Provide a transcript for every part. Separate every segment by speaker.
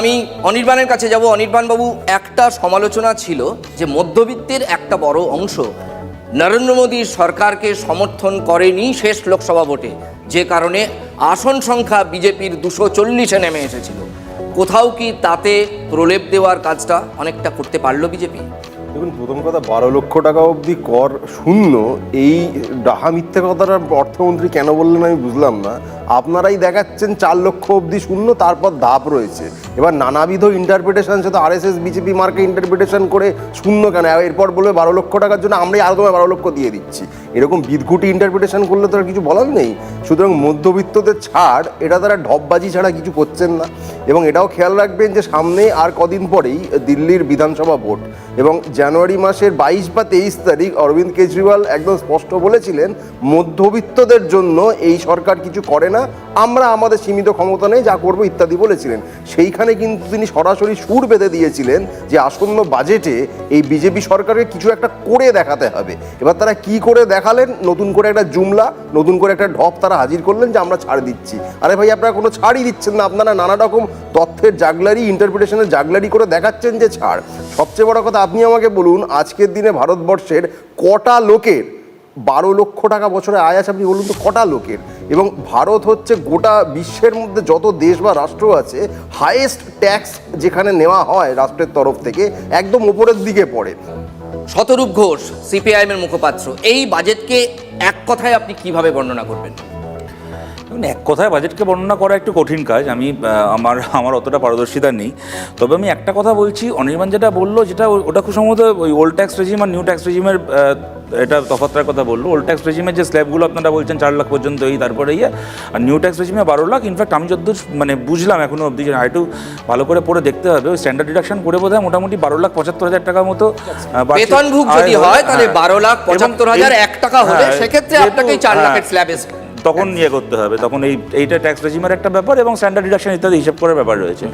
Speaker 1: আমি অনির্বাণের কাছে যাব। অনির্বাণ বাবু একটা সমালোচনা ছিল যে মধ্যবিত্তের একটা বড় অংশ নরেন্দ্র মোদীর সরকারকে সমর্থন করেনি শেষ লোকসভা ভোটে। যে কারণে আসন সংখ্যা বিজেপির দুশো চল্লিশে নেমে এসেছিল। কোথাও কি তাতে প্রলেপ দেওয়ার কাজটা অনেকটা করতে পারল বিজেপি?
Speaker 2: দেখুন, প্রথম কথা, বারো লক্ষ টাকা অবধি কর শূন্য, এই ডাহা মিথ্যে কথাটা অর্থমন্ত্রী কেন বললেন আমি বুঝলাম না। আপনারাই দেখাচ্ছেন চার লক্ষ অবধি শূন্য, তারপর ধাপ রয়েছে। এবার নানাবিধ ইন্টারপ্রিটেশন সাথে আরএসএস বিজেপি মার্কে ইন্টারপ্রিটেশন করে শূন্য কেন? এরপর বলবে বারো লক্ষ টাকার জন্য আমরাই আরও তোমায় বারো লক্ষ দিয়ে দিচ্ছি। এরকম বিদঘুটি ইন্টারপ্রিটেশন করলে তো আর কিছু বলার নেই। সুতরাং মধ্যবিত্তদের ছাড়, এটা তারা ঢপবাজি ছাড়া কিছু করছেন না। এবং এটাও খেয়াল রাখবেন যে সামনে আর কদিন পরেই দিল্লির বিধানসভা ভোট। এবং জানুয়ারি মাসের বাইশ বা তেইশ তারিখ অরবিন্দ কেজরিওয়াল একদম স্পষ্ট বলেছিলেন, মধ্যবিত্তদের জন্য এই সরকার কিছু করে না, আমরা আমাদের সীমিত ক্ষমতা নেই, যা করব ইত্যাদি বলেছিলেন। সেইখানে কিন্তু তিনি সরাসরি সুর বেঁধে দিয়েছিলেন যে আসন্ন বাজেটে এই বিজেপি সরকারকে কিছু একটা করে দেখাতে হবে। এবার তারা কি করে দেখালেন? নতুন করে একটা জুমলা, নতুন করে একটা ঢপ তারা হাজির করলেন যে আমরা ছাড় দিচ্ছি। আরে ভাই, আপনারা কোনো ছাড়ই দিচ্ছেন না, আপনারা নানা রকম তথ্যের জাগলারি ইন্টারপ্রিটেশনের জাগলারি করে দেখাচ্ছেন যে ছাড়। সবচেয়ে বড় কথা, আপনি আমাকে বলুন, আজকের দিনে ভারতবর্ষের কটা লোকের বারো লক্ষ টাকা বছরে আয় আছে, আপনি বলুন তো, কটা লোকের? এবং ভারত হচ্ছে গোটা বিশ্বের মধ্যে যত দেশ বা রাষ্ট্র আছে হাইয়েস্ট ট্যাক্স যেখানে নেওয়া হয় রাষ্ট্রের তরফ থেকে, একদম উপরের দিকে পড়ে।
Speaker 1: শতরূপ ঘোষ, সিপিআইএমের মুখপাত্র, এই বাজেটকে এক কথায় আপনি কীভাবে বর্ণনা করবেন?
Speaker 3: এক কথায় বাজেটকে বর্ণনা করা একটু কঠিন কাজ। আমি আমার আমার অতটা পারদর্শিতা নেই। তবে আমি একটা কথা বলছি অনির্বাণ যেটা বলল যেটা ওটা খুব সম্ভবত ওই ওল্ড ট্যাক্স রেজিম আর নিউ ট্যাক্স রেজিমের এটা তফাৎটার কথা বলল। ওল্ড ট্যাক্স রেজিমের যে স্ল্যাবগুলো আপনারা বলছেন চার লাখ পর্যন্ত এই তারপরে ইয়ে আর নিউ ট্যাক্স রেজিমে বারো লাখ ইনফ্যাক্ট আমি যতদূর মানে বুঝলাম এখনও অবধি যে আরেকটু ভালো করে পড়ে দেখতে হবে। ওই স্ট্যান্ডার্ড ডিডাকশন করে বোধ হয় মোটামুটি বারো লাখ পঁচাত্তর হাজার টাকার মতো
Speaker 1: বেতনভুক
Speaker 3: আয়
Speaker 1: যদি হয় তাহলে
Speaker 3: হ্যাঁ।
Speaker 1: বারো লাখ পঁচাত্তর হাজার এক টাকা হলে
Speaker 3: হ্যাঁ,
Speaker 1: সেক্ষেত্রে আপনাকে চার
Speaker 3: হ্যাঁ,
Speaker 1: লাখের স্ল্যাবে
Speaker 3: তখন ইয়ে করতে হবে। তখন এই, এইটা ট্যাক্স রেজিমের একটা ব্যাপার এবং স্ট্যান্ডার্ড ডিডাকশন ইত্যাদি হিসাব করার ব্যাপার রয়েছে।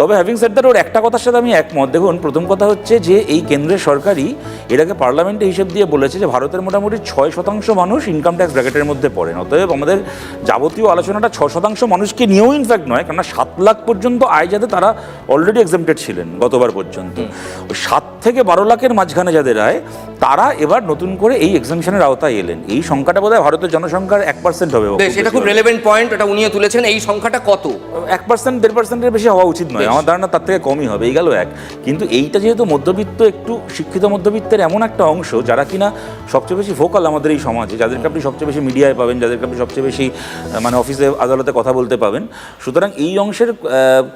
Speaker 3: তবে হ্যাভিং সেট দ্যাট ওর একটা কথার সাথে আমি একমত। দেখুন প্রথম কথা হচ্ছে যে এই কেন্দ্রের সরকারই এটাকে পার্লামেন্টে হিসেব দিয়ে বলেছে যে ভারতের মোটামুটি ছয় শতাংশ মানুষ ইনকাম ট্যাক্স ব্র্যাকেটের মধ্যে পড়েন। অতএব আমাদের যাবতীয় আলোচনাটা ছ শতাংশ মানুষকে নিয়েও ইনফ্যাক্ট নয় কেননা সাত লাখ পর্যন্ত আয় যাতে তারা অলরেডি এক্সামটেড ছিলেন গতবার পর্যন্ত। ওই সাত থেকে বারো লাখের মাঝখানে যাদের আয় তারা এবার নতুন করে এই এক্সামশনের আওতায় এলেন। এই সংখ্যাটা বোধহয় ভারতের জনসংখ্যার এক পার্সেন্ট হবে।
Speaker 1: এটা খুব রেলেভেন্ট পয়েন্ট এটা উনিও তুলেছেন। এই সংখ্যাটা কত?
Speaker 3: এক পার্সেন্ট দেড় পার্সেন্টের বেশি হওয়া উচিত নয়। আমার ধারণা তার থেকে কমই হবে, এই গেল এক। কিন্তু এইটা যেহেতু মধ্যবিত্ত, একটু শিক্ষিত মধ্যবিত্তের এমন একটা অংশ, যারা কিনা সবচেয়ে বেশি ভোকাল আমাদের এই সমাজে, যাদেরকে আপনি সবচেয়ে বেশি মিডিয়ায় পাবেন, যাদেরকে আপনি সবচেয়ে বেশি মানে অফিসে আদালতে কথা বলতে পাবেন, সুতরাং এই অংশের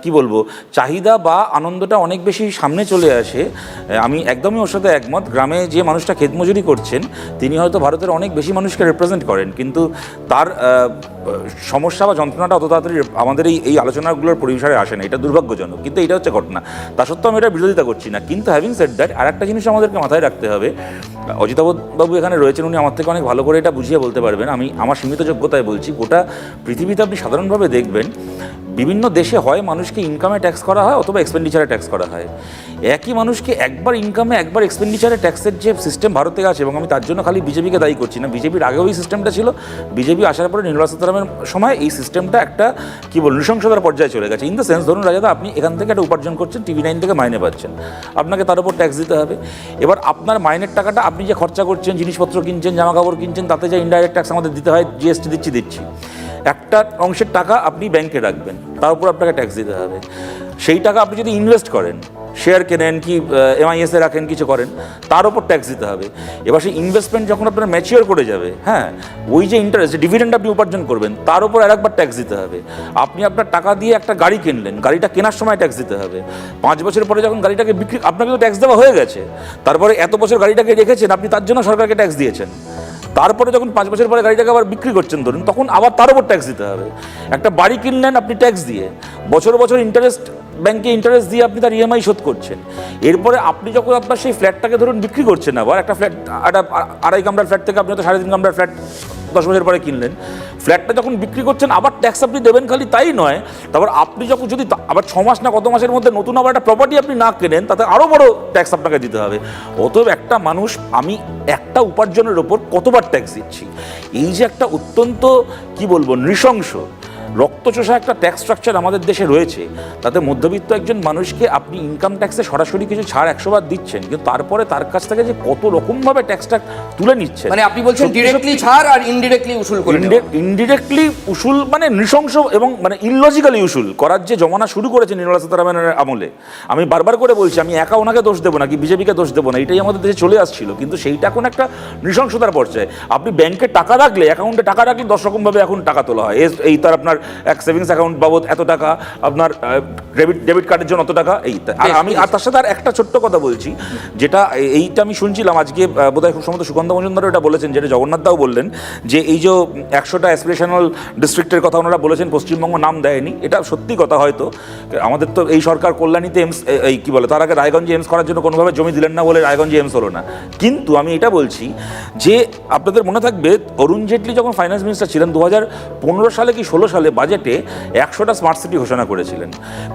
Speaker 3: কি বলব, চাহিদা বা আনন্দটা অনেক বেশি সামনে চলে আসে। আমি একদমই ওর সাথে একমত, গ্রামে যে মানুষটা ক্ষেতমজুরি করছেন, তিনি হয়তো ভারতের অনেক বেশি মানুষকে রিপ্রেজেন্ট করেন, কিন্তু তার সমস্যা বা যন্ত্রণাটা অত তাড়াতাড়ি আমাদের এই এই আলোচনাগুলোর পরিসরে আসে না, এটা দুর্ভাগ্যজনক। কিন্তু এটা হচ্ছে ঘটনা। তা সত্ত্বেও আমি এটা বিরোধিতা করছি না। কিন্তু হ্যাভিং সেড দ্যাট আর একটা জিনিস আমাদেরকে মাথায় রাখতে হবে। অজিতাবধবাবু এখানে রয়েছেন, উনি আমার থেকে অনেক ভালো করে এটা বুঝিয়ে বলতে পারবেন। আমি আমার সীমিত যোগ্যতায় বলছি, গোটা পৃথিবীতে আপনি সাধারণভাবে দেখবেন বিভিন্ন দেশে হয় মানুষকে ইনকামে ট্যাক্স করা হয় অথবা এক্সপেন্ডিচারে ট্যাক্স করা হয়। একই মানুষকে একবার ইনকামে একবার এক্সপেন্ডিচারে ট্যাক্সের যে সিস্টেম ভারতে আছে এবং আমি তার জন্য খালি বিজেপিকে দায়ী করছি না, বিজেপির আগেও এই সিস্টেমটা ছিল, বিজেপি আসার পরে নির্মলা সীতারামের সময় এই সিস্টেমটা একটা, কি বল নৃশংসতার পর্যায়ে চলে গেছে। ইন দ্য সেন্স ধরুন রাজাদা, আপনি এখান থেকে একটা উপার্জন করছেন টিভি নাইন থেকে মাইনে পাচ্ছেন। আপনাকে তার উপর ট্যাক্স দিতে হবে। এবার আপনার মাইনের টাকাটা আপনি যে খরচা করছেন, জিনিসপত্র কিনছেন জামা কাপড় কিনছেন, তাতে যে ইনডাইরেক্ট ট্যাক্স আমাদের দিতে হয় জিএসটি দিচ্ছি দিচ্ছি। একটা অংশের টাকা আপনি ব্যাংকে রাখবেন, তার উপর আপনাকে ট্যাক্স দিতে হবে। সেই টাকা আপনি যদি ইনভেস্ট করেন শেয়ার কেনেন কি এমআইএসে রাখেন, কিছু করেন, তার উপর ট্যাক্স দিতে হবে। এবার সেই ইনভেস্টমেন্ট যখন আপনার ম্যাচিওর করে যাবে হ্যাঁ ওই যে ইন্টারেস্ট ডিভিডেন্ড আপনি উপার্জন করবেন, তার উপর আর একবার ট্যাক্স দিতে হবে। আপনি আপনার টাকা দিয়ে একটা গাড়ি কিনলেন, গাড়িটা কেনার সময় ট্যাক্স দিতে হবে। পাঁচ বছর পরে যখন গাড়িটাকে বিক্রি আপনাকে তো ট্যাক্স দেওয়া হয়ে গেছে। তারপরে এত বছর গাড়িটাকে রেখেছেন, আপনি তার জন্য সরকারকে ট্যাক্স দিয়েছেন। তারপরে যখন পাঁচ বছর পরে গাড়িটাকে আবার বিক্রি করছেন, ধরুন, তখন আবার তার উপর ট্যাক্স দিতে হবে। একটা বাড়ি কিনলেন, আপনি ট্যাক্স দিয়ে। বছর বছর ইন্টারেস্ট ব্যাংকে ইন্টারেস্ট দিয়ে আপনি তার ইএমআই শোধ করছেন। এরপরে আপনি যখন আপনার সেই ফ্ল্যাটটাকে ধরুন বিক্রি করছেন আবার, একটা ফ্ল্যাট একটা আড়াই কামরার ফ্ল্যাট থেকে আপনি হয়তো সাড়ে তিন কামরার ফ্ল্যাট দশ বছর পরে কিনলেন। ফ্ল্যাটটা যখন বিক্রি করছেন, আবার ট্যাক্স আপনি দেবেন খালি তাই নয়। তারপর আপনি যখন যদি আবার ছ মাস না কত মাসের মধ্যে নতুন আবার একটা প্রপার্টি আপনি না কেনেন, তাতে আরও বড় ট্যাক্স আপনাকে দিতে হবে। অতএব একটা মানুষ, আমি একটা উপার্জনের ওপর কতবার ট্যাক্স দিচ্ছি? এই যে একটা অত্যন্ত, কি বলব, নৃশংস। রক্তচোষা একটা ট্যাক্স স্ট্রাকচার আমাদের দেশে রয়েছে তাতে মধ্যবিত্ত একজন মানুষকে আপনি ইনকাম ট্যাক্সে সরাসরি কিছু ছাড় একশো বার দিচ্ছেন কিন্তু তারপরে তার কাছ থেকে যে কত রকমভাবে ট্যাক্সটা তুলে নিচ্ছেন
Speaker 1: মানে আপনি বলছেন ডিরেক্টলি ছাড় আর ইনডিরেক্টলি উসুল করে।
Speaker 3: ইনডিরেক্টলি উসুল মানে নৃশংস এবং মানে ইললজিক্যালি উসুল। করার যে জমানা শুরু করেছে নির্মলা সীতারামনের আমলে আমি বারবার করে বলছি আমি একা ওনাকে দোষ দেবো না কি বিজেপিকে দোষ দেবো না এটাই আমাদের দেশে চলে আসছিল কিন্তু সেইটা এখন একটা নৃশংসতার পর্যায়ে। আপনি ব্যাংকে টাকা রাখলে অ্যাকাউন্টে টাকা রাখলে দশ রকমভাবে এখন টাকা তোলা হয়। এই তার আপনার এক সেভিংস অ্যাকাউন্ট বাবদ এত টাকা আপনার ডেবিট ডেবিট কার্ডের জন্য অত টাকা এই আর আমি আর তার সাথে আর একটা ছোট্ট কথা বলছি যেটা এইটা আমি শুনছিলাম আজকে বোধহয় খুব সম্ভবত সুগন্ধ মজুমদারও এটা বলেছেন যেটা জগন্নাথদাও বললেন যে এই যে একশোটা অ্যাসপিরেশনাল ডিস্ট্রিক্টের কথা ওনারা বলেছেন পশ্চিমবঙ্গ নাম দেয়নি এটা সত্যি কথা হয়তো আমাদের তো এই সরকার কল্যাণীতে এমস এই কি বলে তার আগে রায়গঞ্জে এমস করার জন্য কোনোভাবে জমি দিলেন না বলে রায়গঞ্জে এমস হলো না। কিন্তু আমি এটা বলছি যে আপনাদের মনে থাকবে অরুণ জেটলি যখন ফাইন্যান্স মিনিস্টার ছিলেন দু পনেরো সালে কি ষোলো সালে বাজেটে একশোটা স্মার্ট সিটি ঘোষণা করেছিলেন।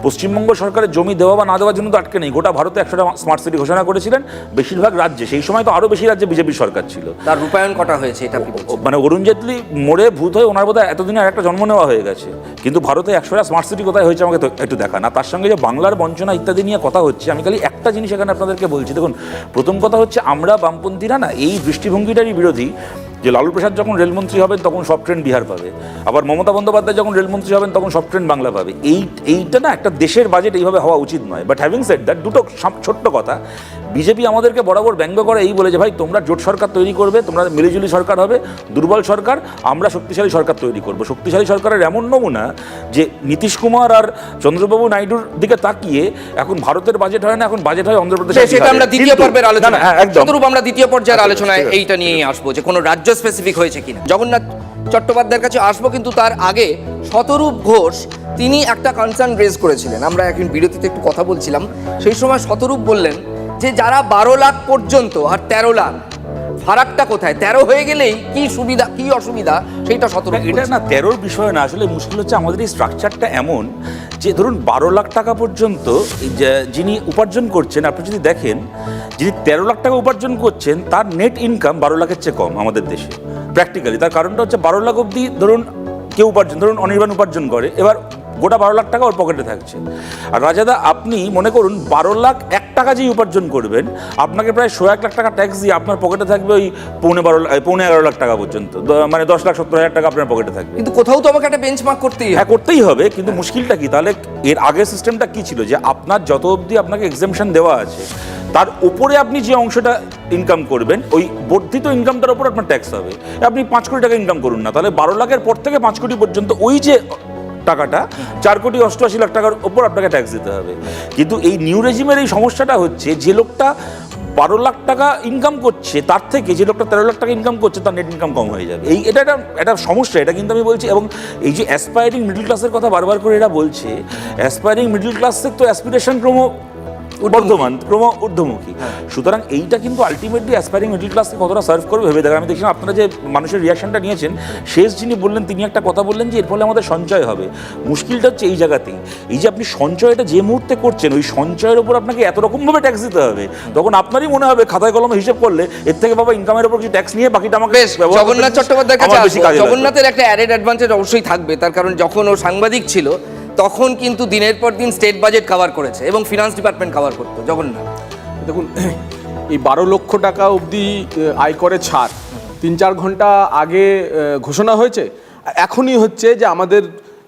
Speaker 3: পশ্চিমবঙ্গ সরকারের জমি দেওয়া বা না দেওয়ার জন্য তো আটকে নেই গোটা ভারতে একশোটা স্মার্ট সিটি ঘোষণা করেছিলেন। বেশিরভাগ রাজ্যে সেই সময় তো আরও বেশি রাজ্যে বিজেপি সরকার ছিল।
Speaker 1: তার রূপায়ণ কটা হয়েছে এটা
Speaker 3: মানে অরুণ জেটলি মোড়ে ভূত হয়ে ওনার বোধহয় এতদিনে আর একটা জন্ম নেওয়া হয়ে গেছে। কিন্তু ভারতে একশোটা স্মার্ট সিটি কোথায় হয়েছে আমাকে একটু দেখা না তার সঙ্গে যে বাংলার বঞ্চনা ইত্যাদি নিয়ে কথা হচ্ছে আমি খালি একটা জিনিস এখানে আপনাদেরকে বলছি। দেখুন প্রথম কথা হচ্ছে আমরা বামপন্থীরা না এই দৃষ্টিভঙ্গিটারই বিরোধী। যে লালু প্রসাদ যখন রেলমন্ত্রী হবেন তখন সব ট্রেন বিহার পাবে। আবার মমতা বন্দ্যোপাধ্যায় যখন রেলমন্ত্রী হবেন তখন সব ট্রেন বাংলা পাবে। এই এইটা না একটা দেশের বাজেট এইভাবে হওয়া উচিত নয়। বাট হ্যাভিং সেট দ্যাট দুটো ছোট্ট কথা। বিজেপি আমাদেরকে বরাবর ব্যঙ্গ করে এই বলে যে ভাই তোমরা জোট সরকার তৈরি করবে তোমরা মিলিজুলি সরকার হবে দুর্বল সরকার আমরা শক্তিশালী সরকার তৈরি করব। শক্তিশালী সরকারের এমন নমুনা যে নীতিশ কুমার আর চন্দ্রবাবু নাইডুর দিকে তাকিয়ে এখন ভারতের বাজেট হয় না এখন বাজেট হয় অন্ধ্রপ্রদেশ
Speaker 1: সেটা আমরা দ্বিতীয় পর্বের আলোচনা।
Speaker 3: একদম।
Speaker 1: আমরা দ্বিতীয় পর্যায়ের
Speaker 3: আচ্ছা,
Speaker 1: আলোচনায় এইটা নিয়েই আসব যে কোনো রাজ্য স্পেসিফিক হয়েছে কিনা। জগন্নাথ চট্টোপাধ্যায়ের কাছে আসব কিন্তু তার আগে শতরূপ ঘোষ, তিনি একটা কনসার্ন রেজ করেছিলেন। আমরা এখন বিরতিতে একটু কথা বলছিলাম। সেই সময় শতরূপ বললেন যে, যারা বারো লাখ পর্যন্ত আর তেরো লাখ ফারাকটা কোথায়? তেরো হয়ে গেলেই কি সুবিধা কি অসুবিধা? সেইটা শতরূপ
Speaker 3: এটা না তেরোর বিষয় না। আসলে মুশকিল হচ্ছে আমাদের এই স্ট্রাকচারটা এমন যে ধরুন বারো লাখ টাকা পর্যন্ত যিনি উপার্জন করছেন আপনি যদি দেখেন যিনি তেরো লাখ টাকা উপার্জন করছেন তার নেট ইনকাম বারো লাখের চেয়ে কম আমাদের দেশে প্র্যাকটিক্যালি তার কারণটা হচ্ছে বারো লাখ অবধি ধরুন কেউ উপার্জন ধরুন অনির্বাণ উপার্জন করে। এবার গোটা বারো লাখ টাকা ওর পকেটে থাকছে। আর রাজাদা আপনি মনে করুন বারো লাখ এক টাকা যেই উপার্জন করবেন আপনাকে প্রায় শো এক লাখ টাকা ট্যাক্স দিয়ে আপনার পকেটে থাকবে ওই পৌনে বারো লাখ- পৌনে এগারো লাখ টাকা পর্যন্ত। মানে দশ লাখ সত্তর হাজার টাকা আপনার পকেটে থাকবে।
Speaker 1: কিন্তু কোথাও তো আমাকে একটা বেঞ্চমার্ক করতেই
Speaker 3: হ্যাঁ করতেই হবে কিন্তু মুশকিলটা কি? তাহলে এর আগের সিস্টেমটা কি ছিল? যে আপনার যত অবধি আপনাকে এক্সামশন দেওয়া আছে তার উপরে আপনি যে অংশটা ইনকাম করবেন ওই বর্ধিত ইনকামটার উপর আপনার ট্যাক্স হবে। আপনি পাঁচ কোটি টাকা ইনকাম করুন না তাহলে বারো লাখের পর থেকে পাঁচ কোটি পর্যন্ত ওই যে টাকাটা, চার কোটি অষ্টআশি লাখ টাকার ওপর আপনাকে ট্যাক্স দিতে হবে। কিন্তু এই নিউ রেজিমের এই সমস্যাটা হচ্ছে, যে লোকটা বারো লাখ টাকা ইনকাম করছে, তার থেকে যে লোকটা তেরো লাখ টাকা ইনকাম করছে, তার নেট ইনকাম কম হয়ে যাবে। এই এটা একটা একটা সমস্যা, এটা কিন্তু আমি বলছি। এবং এই যে অ্যাসপায়ারিং মিডল ক্লাসের কথা বারবার করে এরা বলছে অ্যাসপায়ারিং মিডল ক্লাসের তো অ্যাসপিরেশন ক্রম বর্ধমান ক্রম ঊর্ধ্বমুখী। সুতরাং এইটা কিন্তু আলটিমেটলি অ্যাসপায়ারিং মিডল ক্লাসকে কতটা সার্ভ করবে ভেবে দেখেন। আমি দেখছিলাম আপনারা যে মানুষের রিয়াকশনটা নিয়েছেন শেষ যিনি বললেন তিনি একটা কথা বললেন যে এর ফলে আমাদের সঞ্চয় হবে। মুশকিলটা হচ্ছে এই জায়গাতেই। এই যে আপনি সঞ্চয়টা যে মুহূর্তে করছেন ওই সঞ্চয়ের উপর আপনাকে এত রকমভাবে ট্যাক্স দিতে হবে। তখন আপনারই মনে হবে খাতায় কলমে হিসেব করলে এর থেকে বাবা ইনকামের উপর কিছু ট্যাক্স নিয়ে বাকিটা আমাকে
Speaker 1: জগন্নাথ চট্টোপাধ্যায়ের কাছে
Speaker 3: বেশি
Speaker 1: আসব।
Speaker 3: কাজে
Speaker 1: জগন্নাথের একটা অ্যাডেড অ্যাডভান্টেজ অবশ্যই থাকবে। তার কারণ যখন ও সাংবাদিক ছিল তখন কিন্তু দিনের পর দিন স্টেট বাজেট কভার করেছে এবং ফিনান্স ডিপার্টমেন্ট কভার করতো, জগন্নাথ।
Speaker 4: দেখুন, এই বারো লক্ষ টাকা অবধি আয় করে ছাড়। তিন চার ঘণ্টা আগে ঘোষণা হয়েছে। এখনই হচ্ছে যে আমাদের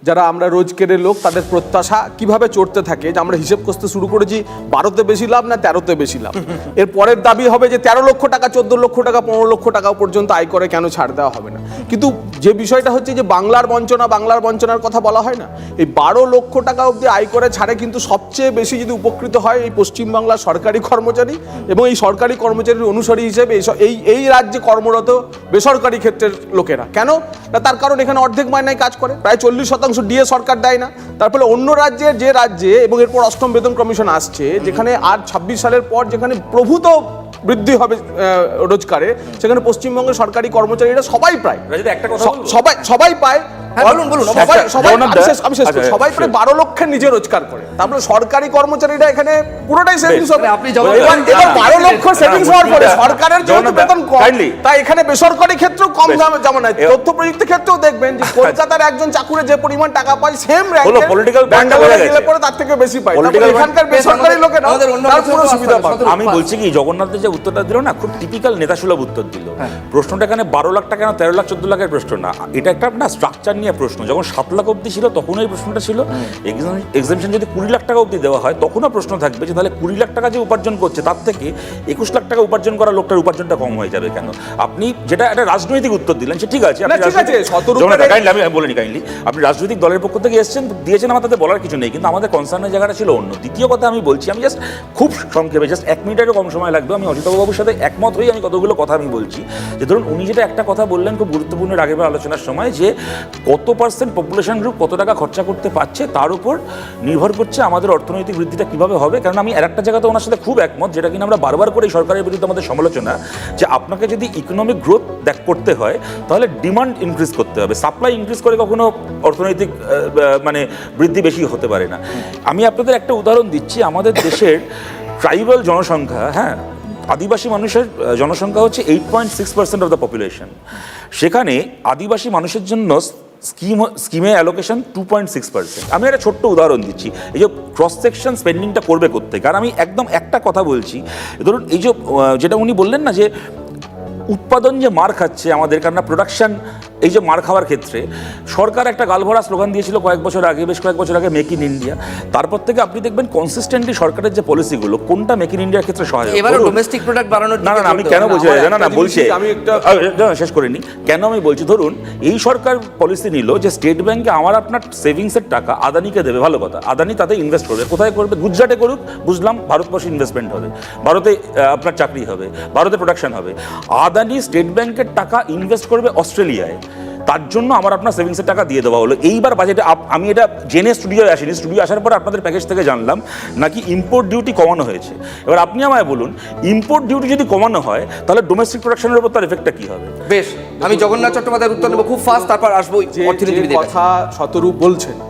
Speaker 4: যারা আমরা রোজকের লোক তাদের প্রত্যাশা কীভাবে চড়তে থাকে যে আমরা হিসেব করতে শুরু করেছি বারোতে বেশি লাভ না তেরোতে বেশি লাভ? এর পরের দাবি হবে যে তেরো লক্ষ টাকা চোদ্দ লক্ষ টাকা পনেরো লক্ষ টাকা পর্যন্ত আয় করে কেন ছাড় দেওয়া হবে না? কিন্তু যে বিষয়টা হচ্ছে যে বাংলার বঞ্চনা বাংলার বঞ্চনার কথা বলা হয় না এই বারো লক্ষ টাকা অবধি আয় করে ছাড়ে কিন্তু সবচেয়ে বেশি যদি উপকৃত হয় এই পশ্চিমবাংলার সরকারি কর্মচারী এবং এই সরকারি কর্মচারীর অনুসারী হিসেবে এই এই এই রাজ্যে কর্মরত বেসরকারি ক্ষেত্রের লোকেরা। কেন? না তার কারণ এখানে অর্ধেক মায়নায় কাজ করে প্রায় চল্লিশ শতাংশ ডিএ সরকার দেয় না, তার ফলে অন্য রাজ্যের যে রাজ্যে এবং এরপর অষ্টম বেতন কমিশন আসছে, যেখানে আর ছাব্বিশ সালের পর যেখানে প্রভূত বৃদ্ধি হবে রোজগারে। সেখানে পশ্চিমবঙ্গের সরকারি কর্মচারীরা সবাই প্রায়? সবাই সবাই পায়
Speaker 1: হ্যাঁ, বলুন, বলুন,
Speaker 4: সবাই
Speaker 3: আচ্ছা, জগন্নাথ। আচ্ছা,
Speaker 4: সবাই প্রায় বারো লক্ষের নিজে রোজগার করে। তারপরে সরকারি কর্মচারীরা এখানে পুরোটাই সেভিংস হবে।
Speaker 1: আপনি জবাব
Speaker 4: এবার
Speaker 1: দেন।
Speaker 4: এবার
Speaker 1: না,
Speaker 4: বারো লক্ষ সেভিংস হওয়ার পরে সরকারের যেহেতু বেতন কম তাই এখানে বেসরকারি ক্ষেত্রেও কম
Speaker 3: বেশ।
Speaker 4: যেমন হয় তথ্য প্রযুক্তি ক্ষেত্রেও দেখবেন যে কলকাতার একজন চাকুরে যে পরিমাণ টাকা পায় সেম
Speaker 3: গেছে।
Speaker 4: পরে তার থেকে বেশি পায়। এখানকার বেসরকারি লোকেরা
Speaker 1: অন্য
Speaker 4: তার পুরো সুবিধা
Speaker 3: আমি বলছি কি জগন্নাথের যে উত্তরটা দিল না খুব টিপিক্যাল নেতাসুলভ উত্তর দিল।
Speaker 1: হ্যাঁ।
Speaker 3: প্রশ্নটা এখানে বারো লাখ টাকা না তেরো লাখ চোদ্দ লাখের প্রশ্ন না এটা একটা না স্ট্রাকচার নিয়ে প্রশ্ন। যখন সাত লাখ অব্দি ছিল তখন এই প্রশ্নটা ছিল। এক্সামশন যদি কুড়ি লাখ টাকা অব্দি দেওয়া হয় তখনও প্রশ্ন থাকবে যে তাহলে কুড়ি লাখ টাকা যে উপার্জন করছে তার থেকে একুশ লাখ টাকা উপার্জন করা লোকটার উপার্জনটা কম হয়ে যাবে কেন? আপনি যেটা একটা রাজনৈতিক উত্তর দিলেন সে ঠিক আছে আমি বলিনি কাইন্ডলি আপনি রাজনৈতিক দলের পক্ষ থেকে এসেছেন দিয়েছেন আমার তাতে বলার কিছু নেই কিন্তু আমাদের কনসার্নের জায়গাটা ছিল অন্য। দ্বিতীয় কথা আমি বলছি আমি জাস্ট খুব সংক্ষেপে জাস্ট এক মিনিটেরও কম সময় লাগবে আমি অজিতবাবুর সাথে একমত হয়ে আমি কতগুলো কথা আমি বলছি। যে ধরুন, উনি যেটা একটা কথা বললেন খুব গুরুত্বপূর্ণ এর আলোচনার সময় যে কত পার্সেন্ট পপুলেশন গ্রুপ কত টাকা খরচা করতে পারছে তার উপর নির্ভর করছে আমাদের অর্থনৈতিক বৃদ্ধিটা কীভাবে হবে। কারণ আমি আর একটা জায়গাতে ওনার সাথে খুব একমত, যেটা কিনা আমরা বারবার করে সরকারের বিরুদ্ধে আমাদের সমালোচনা, যে আপনাকে যদি ইকোনমিক গ্রোথ দেখ করতে হয়, তাহলে ডিমান্ড ইনক্রিজ করতে হবে। সাপ্লাই ইনক্রিজ করে কখনো অর্থনৈতিক মানে বৃদ্ধি বেশি হতে পারে না। আমি আপনাদের একটা উদাহরণ দিচ্ছি, আমাদের দেশের ট্রাইবাল জনসংখ্যা হ্যাঁ আদিবাসী মানুষের জনসংখ্যা হচ্ছে eight point six percent of the population সেখানে আদিবাসী মানুষের জন্য স্কিম স্কিমে allocation two point six percent আমি একটা ছোট্ট উদাহরণ দিচ্ছি। এই যে ক্রস সেকশন স্পেন্ডিংটা করবে করতে কারণ আমি একদম একটা কথা বলছি। ধরুন এই যে যেটা উনি বললেন না যে, উৎপাদন যে মার খাচ্ছে আমাদের কারণ প্রোডাকশন এই যে মার খাওয়ার ক্ষেত্রে সরকার একটা গালভরা স্লোগান দিয়েছিল কয়েক বছর আগে বেশ কয়েক বছর আগে মেক ইন ইন্ডিয়া। তারপর থেকে আপনি দেখবেন কনসিস্টেন্টলি সরকারের যে পলিসিগুলো কোনটা মেক ইন ইন্ডিয়ার ক্ষেত্রে সহায়ক?
Speaker 1: এবারে ডোমেস্টিক প্রোডাক্ট বাড়ানোর
Speaker 3: না না আমি কেন বলছি না। না বলছি
Speaker 4: আমি একটা-
Speaker 3: শেষ করিনি। কেন আমি বলছি? ধরুন এই সরকার পলিসি নিল যে স্টেট ব্যাংকে আমার আপনার সেভিংসের টাকা আদানিকে দেবে ভালো কথা। আদানি তাতে ইনভেস্ট করবে। কোথায় করবে? গুজরাটে করুক বুঝলাম ভারতবর্ষে ইনভেস্টমেন্ট হবে। ভারতে আপনার চাকরি হবে ভারতে প্রোডাকশন হবে। আদানি স্টেট ব্যাংকের টাকা ইনভেস্ট করবে অস্ট্রেলিয়ায়। তার জন্য আমার আপনার সেভিংসের টাকা দিয়ে দেওয়া হলো। এইবার বাজেটে আপ- আমি এটা জেনে স্টুডিও আসিনি। স্টুডিও আসার পর আপনাদের প্যাকেজ থেকে জানলাম নাকি ইম্পোর্ট ডিউটি কমানো হয়েছে। এবার আপনি আমায় বলুন ইম্পোর্ট ডিউটি যদি কমানো হয় তাহলে ডোমেস্টিক প্রোডাকশনের উপর তার এফেক্টটা কী হবে?
Speaker 1: বেশ আমি জগন্নাথ চট্টোপাধ্যায়ের উত্তর নেব খুব ফাস্ট তারপর আসব।
Speaker 4: কথা শতরূপ বলছেন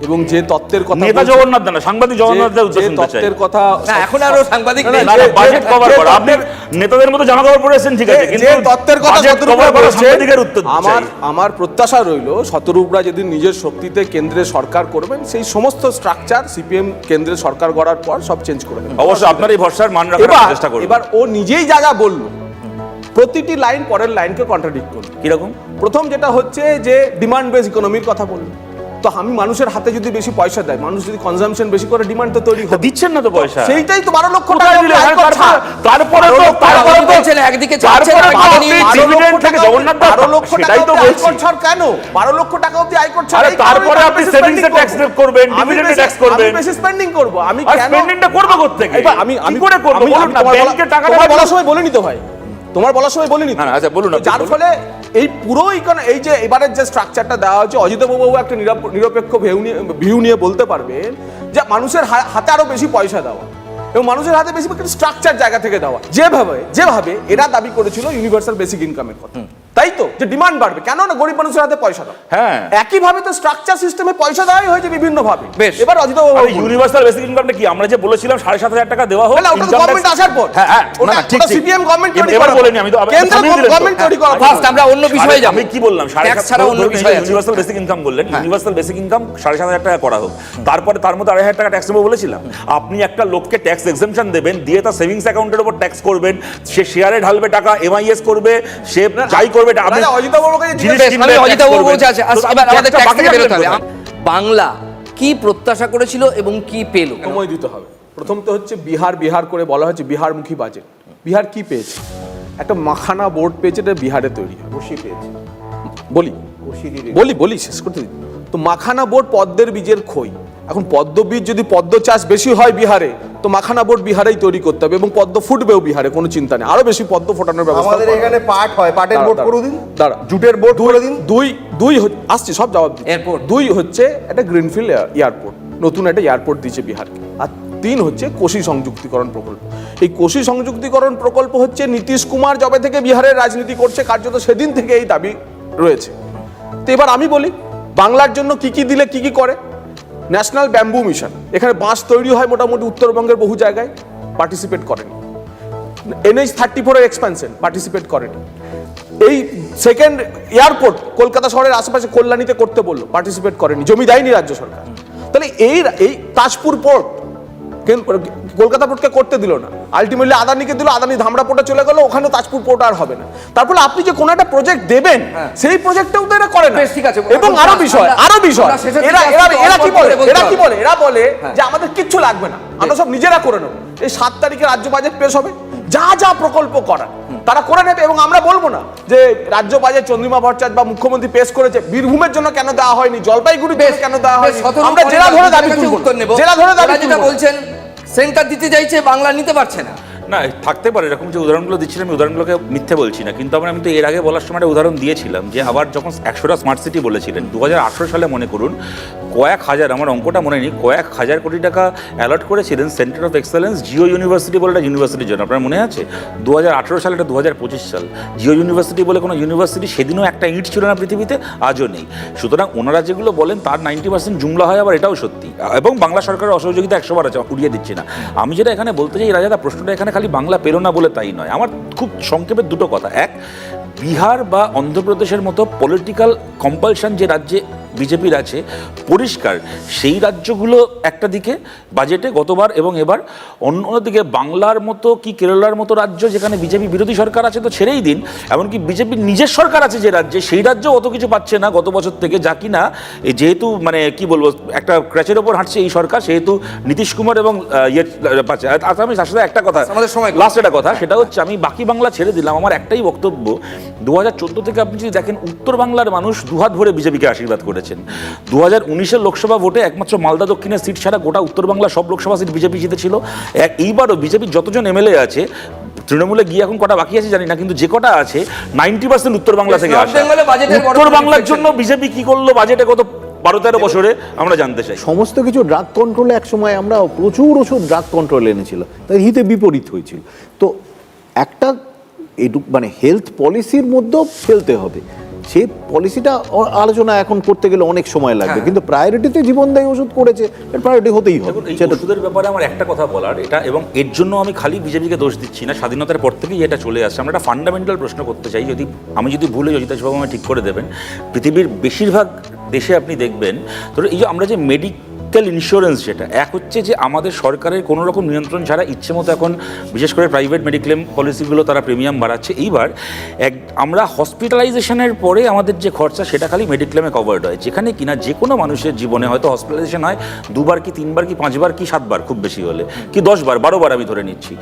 Speaker 4: এবং যে তত্ত্বের কথা
Speaker 3: নেতা জগন্নাথ দানা সাংবাদিক জগন্নাথ দার
Speaker 4: যে- তত্ত্বের কথা
Speaker 1: না এখন আরও সাংবাদিক নেই।
Speaker 4: না,
Speaker 3: না, না, বাজেট কভার করা। আপনি নেতাদের মতো জামা কাপড় পরেছেন ঠিক আছে কিন্তু
Speaker 4: যে তত্ত্বের কথা
Speaker 3: কভার করা সাংবাদিকের উত্তর
Speaker 4: আমার আমার প্রত্যাশা রইল শতরূপরা যদি নিজের শক্তিতে কেন্দ্রে সরকার করবেন সেই সমস্ত স্ট্রাকচার সিপিএম কেন্দ্রে সরকার গড়ার পর সব চেঞ্জ করে দেবেন।
Speaker 3: অবশ্যই আপনার এই ভরসার মান রাখার চেষ্টা করবেন
Speaker 4: এবার ও নিজেই যা যা বলল প্রতিটি লাইন পরের লাইনকে কন্ট্রাডিক্ট করল।
Speaker 3: কীরকম?
Speaker 4: প্রথম যেটা হচ্ছে যে ডিমান্ড বেস ইকোনমির কথা বলল। তো আমি মানুষের হাতে যদি বেশি পয়সা দেয় মানুষ যদি কনজাম্পশন বেশি করে ডিমান্ড তো তৈরি
Speaker 3: দিচ্ছেন না তো পয়সা
Speaker 4: সেইটাই তো বারো লক্ষ টাকা কর ছাড়।
Speaker 3: তারপরে তো
Speaker 1: তারপরে
Speaker 3: তো
Speaker 1: বলছেন একদিকে ছাড়ছেন,
Speaker 3: তারপরে আপনি
Speaker 1: নিয়ে-
Speaker 4: বারো
Speaker 3: থেকে জগন্নাথ দা
Speaker 4: বারো লক্ষ
Speaker 3: সেটাই তো বলছি
Speaker 4: ছাড় কেন বারো লক্ষ টাকা ছাড়
Speaker 3: তারপরে আপনি tax
Speaker 4: করব।
Speaker 3: করবেন,
Speaker 4: বেশি-
Speaker 3: করবেন।
Speaker 4: আমি বেশি স্পেন্ডিং করব আমি কেন
Speaker 3: spending-টা করব কোত্থেকে?
Speaker 4: আমি আমি
Speaker 3: করে করব? বলুন না,
Speaker 4: বলা-
Speaker 3: টাকাটা
Speaker 4: বলার সময় বলে নিতে ভাই তোমার বলার সময় বলিনি।
Speaker 3: না, আচ্ছা, বলুন
Speaker 4: যার ফলে এই পুরো ইকোন এই যে এবারের যে স্ট্রাকচারটা দেওয়া হয়েছে অজিত বাবু একটা নিরপ- নিরপেক্ষ ভিউ নিয়ে ভিউ নিয়ে বলতে পারবেন যে মানুষের হাতে আরও বেশি পয়সা দেওয়া এবং মানুষের হাতে বেশি স্ট্রাকচার জায়গা থেকে দেওয়া। যেভাবে যেভাবে এরা দাবি করেছিল ইউনিভার্সাল বেসিক ইনকামের কথা। তাই তো? যে ডিমান্ড বাড়বে। কেন না গরিব মানুষের হাতে পয়সা দাও।
Speaker 3: হ্যাঁ।
Speaker 4: একইভাবে তো স্ট্রাকচার সিস্টেমে পয়সা দেওয়াই হয়েছে বিভিন্ন ভাবে
Speaker 1: বেশ।
Speaker 4: এবার অজিত
Speaker 3: ইউনিভার্সাল বেসিক ইনকামটা কি? আমরা যে বলেছিলাম সাড়ে সাত হাজার টাকা দেওয়া হোক
Speaker 4: না, ওটা government আসার পর।
Speaker 3: হ্যাঁ হ্যাঁ না, ঠিক
Speaker 4: government তৈরি
Speaker 3: এবার
Speaker 4: করা।
Speaker 3: বলেনি আমি তো
Speaker 4: কেন্দ্র government তৈরি করা।
Speaker 1: ফার্স্ট আমরা অন্য বিষয়ে যাব।
Speaker 3: আমি কি বললাম? সাড়ে সাত
Speaker 1: ছাড়া অন্য বিষয়
Speaker 3: ইউনিভার্সাল বেসিক ইনকাম বললেন। ইউনিভার্সাল বেসিক ইনকাম সাড়ে সাত হাজার টাকা করা হোক। তারপরে তার মধ্যে আড়াই হাজার টাকা ট্যাক্স নেব বলেছিলাম। আপনি একটা লোককে ট্যাক্স এক্সেমশন দেবেন দিয়ে তার সেভিংস অ্যাকাউন্টের উপর ট্যাক্স করবেন। সে শেয়ারে ঢালবে টাকা এমআইএস করবে সে যাই করবে আপনি
Speaker 4: বাবুর কাছে
Speaker 1: আছে এবার আমাদের ট্যাক্স থেকে বেরোতে হবে। বাংলা কি প্রত্যাশা করেছিল এবং কি পেল?
Speaker 4: সময় দিতে হবে। প্রথম তো হচ্ছে বিহার বিহার করে বলা হচ্ছে বিহারমুখী বাজেট বিহার কি পেয়েছে? একটা মাখানা বোর্ড পেয়েছে এটা বিহারে তৈরি বসি পেয়েছে। বলি? বলি বলি শেষ করতে তো মাখানা বোর্ড পদ্মের বীজের খই। এখন পদ্ম বীজ যদি পদ্ম চাষ বেশি হয় বিহারে তো মাখানা বোর্ড বিহারেই তৈরি করতে হবে এবং পদ্ম ফুটবেও বিহারে কোনো চিন্তা নেই। আরও বেশি পদ্ম ফোটানোর ব্যবস্থা
Speaker 2: আমাদের এখানে পাট হয় পাটের বোর্ড করে দিন।
Speaker 4: দাঁড়া।
Speaker 2: জুটের বোর্ড করে দিন।
Speaker 4: দুই দুই আসছি সব জবাব দিচ্ছি।
Speaker 1: Airport।
Speaker 4: দুই হচ্ছে একটা গ্রিনফিল্ড এয়ারপোর্ট নতুন একটা এয়ারপোর্ট দিয়েছে বিহারকে আর তিন হচ্ছে কোশি সংযুক্তিকরণ প্রকল্প। এই কোশি সংযুক্তিকরণ প্রকল্প হচ্ছে নীতিশ কুমার জবে থেকে বিহারের রাজনীতি করছে কার্যত সেদিন থেকে এই দাবি রয়েছে। তো এবার আমি বলি বাংলার জন্য কি কি দিলে কি কি করে? National bamboo mission. এখানে বাঁশ তৈরি হয় মোটামুটি উত্তরবঙ্গের বহু জায়গায় পার্টিসিপেট করেনি। এনএইচ থার্টি ফোরের এক্সপ্যানশন পার্টিসিপেট করেনি। এই সেকেন্ড এয়ারপোর্ট কলকাতা শহরের আশেপাশে কল্যাণীতে করতে বলল পার্টিসিপেট করেনি। জমি দেয়নি রাজ্য সরকার। তাহলে এই এই তাজপুর পোর্ট কলকাতা পোর্টকে করতে দিল না। আলটিমেটলি আদানিকে দিল আদানি ধামরা পোর্টে চলে গেল ওখানে তাজপুর পোর্ট আর হবে না। তারপরে আপনি যে কোনো একটা প্রজেক্ট দেবেন সেই প্রজেক্টটাও তো এরা করে না।
Speaker 1: হ্যাঁ। ঠিক আছে।
Speaker 4: এবং
Speaker 1: আরও
Speaker 4: বিষয় আরও বিষয় এরা এরা এরা কি বলে? এরা কি বলে? এরা বলে
Speaker 1: হ্যাঁ।
Speaker 4: যে আমাদের কিচ্ছু লাগবে না। আমরা সব নিজেরা করে নেব। এই সাত তারিখে রাজ্য বাজেট পেশ হবে। যা যা প্রকল্প করার তারা করে নেবে এবং আমরা বলব না যে রাজ্য বাজেট চন্দ্রিমা ভট্টাচার্য বা মুখ্যমন্ত্রী পেশ করেছে বীরভূমের জন্য কেন দেওয়া হয়নি জলপাইগুড়ি কেন দেওয়া হয়নি? আমরা জেলা ধরে দাবি
Speaker 1: আপনাদের উত্তর নেব।
Speaker 4: জেলা ধরে দাবি
Speaker 1: যেটা বলছেন সেন্টার দিতে চাইছে বাংলা নিতে পারছে না।
Speaker 3: না, থাকতে পারে, এরকম যে উদাহরণগুলো দিচ্ছিলাম আমি উদাহরণগুলোকে মিথ্যে বলছি না। কিন্তু আমরা আমি তো এর আগে বলার সময় একটা উদাহরণ দিয়েছিলাম যে আবার যখন একশোটা স্মার্ট সিটি বলেছিলেন দু হাজার আঠেরো সালে মনে করুন, কয়েক হাজার, আমার অঙ্কটা মনে নেই, কয়েক হাজার কোটি টাকা অ্যালট করেছিলেন centre of excellence Jio university বলে একটা ইউনিভার্সিটির জন্য। আপনার মনে আছে? দু সালে এটা দু হাজার পঁচিশ সাল। জিও ইউনিভার্সিটি বলে কোনো ইউনিভার্সিটি সেদিনও একটা ইট ছিল না পৃথিবীতে, আজও নেই। সুতরাং ওনারা যেগুলো বলেন, তার নাইনটি পার্সেন্ট জুমলা হয়, আবার এটাও সত্যি। এবং বাংলা সরকারের অসহযোগিতা একশো বার আছে, উড়িয়ে দিচ্ছি না। আমি যেটা এখানে বলতে চাই রাজাদা প্রশ্নটা এখানে খালি বাংলা পেল না বলে তাই নয়। আমার খুব সংক্ষেপে দুটো কথা। এক, বিহার বা অন্ধ্রপ্রদেশের মতো পলিটিক্যাল কম্পালশন যে রাজ্যে বিজেপির আছে পরিষ্কার সেই রাজ্যগুলো একটা দিকে বাজেটে গতবার এবং এবার অন্য দিকে বাংলার মতো কি কেরালার মতো রাজ্য যেখানে বিজেপি বিরোধী সরকার আছে তো ছেড়েই দিন এমনকি বিজেপির নিজের সরকার আছে যে রাজ্যে সেই রাজ্য অত কিছু পাচ্ছে না গত বছর থেকে যা কিনা যেহেতু মানে কি বলব একটা ক্র্যাচের ওপর হাঁটছে এই সরকার সেহেতু নীতিশ কুমার এবং ইয়ে পাচ্ছে আমি তার সাথে একটা কথা
Speaker 1: আমাদের সময়।
Speaker 3: লাস্ট একটা কথা সেটা হচ্ছে আমি বাকি বাংলা ছেড়ে দিলাম আমার একটাই বক্তব্য দু হাজার চোদ্দ থেকে আপনি যদি দেখেন উত্তর বাংলার মানুষ দুহাত ভরে বিজেপিকে আশীর্বাদ করেছেন। দু হাজার উনিশের লোকসভা ভোটে একমাত্র মালদা দক্ষিণের সিট ছাড়া গোটা উত্তর বাংলা সব লোকসভা সিট বিজেপি জিতেছিল। এক- এইবারও বিজেপির যতজন এমএলএ আছে তৃণমূলে গিয়ে এখন কটা বাকি আছে জানি না কিন্তু যে কটা আছে নাইনটি পার্সেন্ট উত্তর বাংলা থেকে উত্তর বাংলার জন্য বিজেপি কি করল বাজেটে কত বারো তেরো বছরে আমরা জানতে চাই।
Speaker 5: সমস্ত কিছু ড্রাগ কন্ট্রোলে একসময় আমরা প্রচুর ওষুধ ড্রাগ কন্ট্রোল এনেছিল তাই হিতে বিপরীত হয়েছিল। তো একটা এটু মানে হেলথ পলিসির মধ্যেও ফেলতে হবে। সেই পলিসিটা আলোচনা এখন করতে গেলে অনেক সময় লাগবে।
Speaker 1: হ্যাঁ।
Speaker 5: কিন্তু প্রায়োরিটিতে জীবনদায়ী ওষুধ করেছে প্রায়োরিটি হতেই হবে। সেটা
Speaker 3: ওষুধের ব্যাপারে আমার একটা কথা বলার এটা এবং এর জন্য আমি খালি বিজেপিকে দোষ দিচ্ছি না স্বাধীনতার পর থেকেই এটা চলে আসছে। আমরা একটা ফান্ডামেন্টাল প্রশ্ন করতে চাই যদি আমি যদি ভুলে বাবু আমায় ঠিক করে দেবেন। পৃথিবীর বেশিরভাগ দেশে আপনি দেখবেন ধরো এই যে আমরা যে মেডিকেল ইন্স্যুরেন্স যেটা এক হচ্ছে যে আমাদের সরকারের কোনো রকম নিয়ন্ত্রণ ছাড়া ইচ্ছে মতো এখন বিশেষ করে প্রাইভেট মেডিক্লেম পলিসিগুলো তারা প্রিমিয়াম বাড়াচ্ছে। এইবার এক আমরা হসপিটালাইজেশনের পরে আমাদের যে খরচা সেটা খালি মেডিক্লেমে কভার্ড হয়। যেখানে কিনা যে কোনো মানুষের জীবনে হয়তো হসপিটালাইজেশন হয় দুবার কি তিনবার কি পাঁচবার কি সাতবার খুব বেশি হলে কি দশবার বারোবার আমি ধরে নিচ্ছি।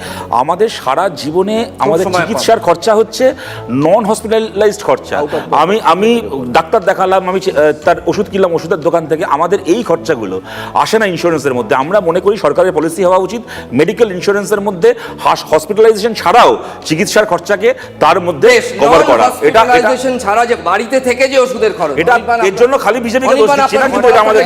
Speaker 3: আমাদের সারা জীবনে আমাদের চিকিৎসার খরচা হচ্ছে নন হসপিটালাইজড খরচা আমি আমি ডাক্তার দেখালাম আমি তার ওষুধ কিনলাম ওষুধের দোকান থেকে আমাদের এই খরচাগুলো আসে না ইন্স্যুরেন্সের মধ্যে। আমরা মনে করি সরকারের পলিসি হওয়া উচিত। মেডিকেল ইন্স্যুরেন্সের মধ্যে হসপিটালাইজেশন ছাড়াও চিকিৎসার খরচাকে তার মধ্যে কভার করা। এটা
Speaker 1: ছাড়া যে বাড়িতে থেকে যে ওষুধের খরচ
Speaker 3: এটা এর জন্য খালি বিজেপিকে দোষ দিচ্ছি না কিন্তু এটা আমাদের